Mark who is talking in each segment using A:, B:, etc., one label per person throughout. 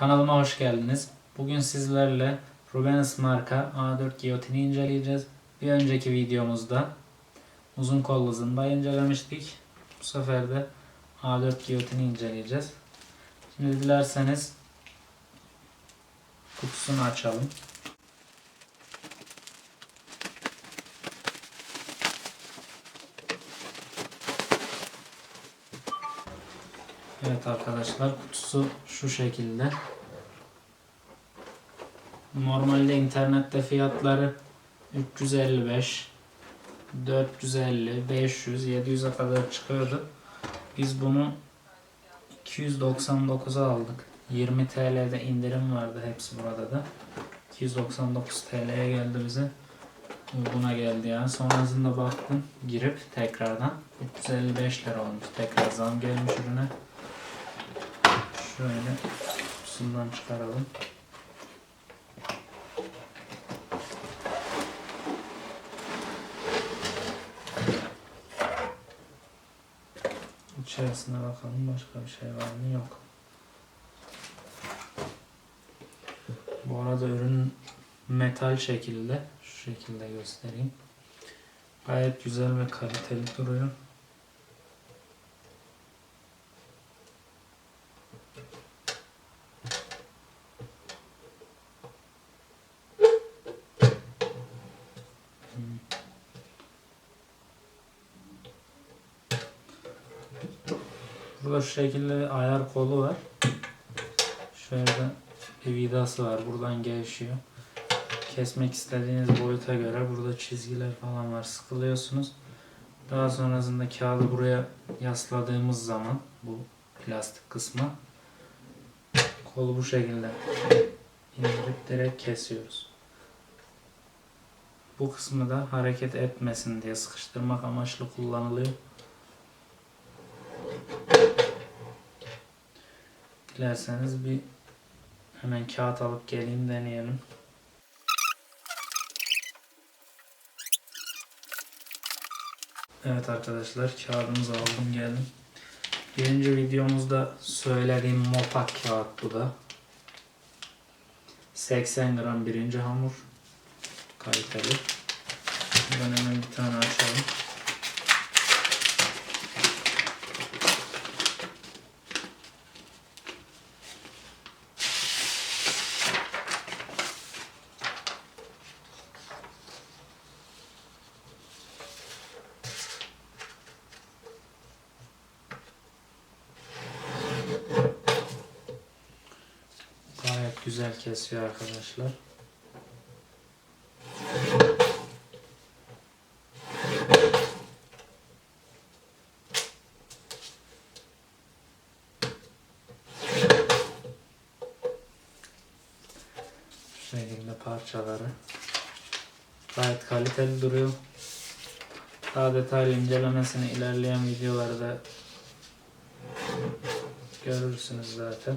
A: Kanalıma hoş geldiniz. Bugün sizlerle Rubens marka A4 giyotini inceleyeceğiz. Bir önceki videomuzda uzun kollu zımbayı incelemiştik. Bu sefer de A4 giyotini inceleyeceğiz. Şimdi dilerseniz kutusunu açalım. Evet arkadaşlar kutusu şu şekilde. Normalde internette fiyatları 355, 450, 500, 700'e kadar çıkıyordu. Biz bunu 299'a aldık. 20 TL'de indirim vardı hepsi burada da. 299 TL'ye geldi bize. Uyguna geldi yani. Sonrasında baktım girip tekrardan 355 lira olmuş. Tekrar zam gelmiş ürüne. Şöyle kutusundan çıkaralım. İçerisine bakalım başka bir şey var mı? Yok. Bu arada ürün metal şekilde. Şu şekilde göstereyim. Gayet güzel ve kaliteli duruyor. Burada şu şekilde ayar kolu var. Şöyle bir vidası var. Buradan gevşiyor. Kesmek istediğiniz boyuta göre burada çizgiler falan var. Sıkılıyorsunuz. Daha sonrasında kağıdı buraya yasladığımız zaman bu plastik kısma kolu bu şekilde indirip direkt kesiyoruz. Bu kısmı da hareket etmesin diye sıkıştırmak amaçlı kullanılıyor. Dilerseniz bir hemen kağıt alıp geleyim deneyelim. Evet arkadaşlar kağıdımızı aldım geldim. Birinci videomuzda söylediğim mopak kağıt bu da. 80 gram birinci hamur. Kaliteli. Buradan hemen bir tane açalım. Gayet güzel kesiyor arkadaşlar. Şu şekilde parçaları. Gayet kaliteli duruyor. Daha detaylı incelemesini ilerleyen videolarda görürsünüz zaten.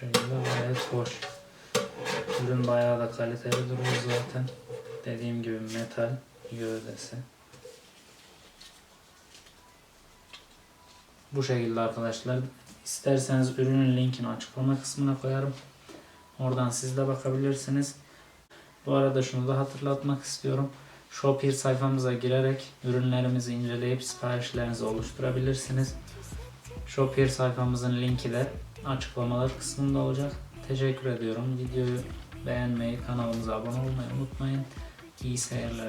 A: Şöyle gayet hoş. Ürün bayağı da kaliteli duruyor zaten. Dediğim gibi metal gövdesi. Bu şekilde arkadaşlar. İsterseniz ürünün linkini açıklama kısmına koyarım. Oradan siz de bakabilirsiniz. Bu arada şunu da hatırlatmak istiyorum. Shopee sayfamıza girerek ürünlerimizi inceleyip siparişlerinizi oluşturabilirsiniz. Shopee sayfamızın linki de açıklamalar kısmında olacak. Teşekkür ediyorum. Videoyu beğenmeyi, kanalımıza abone olmayı unutmayın. İyi seyirler.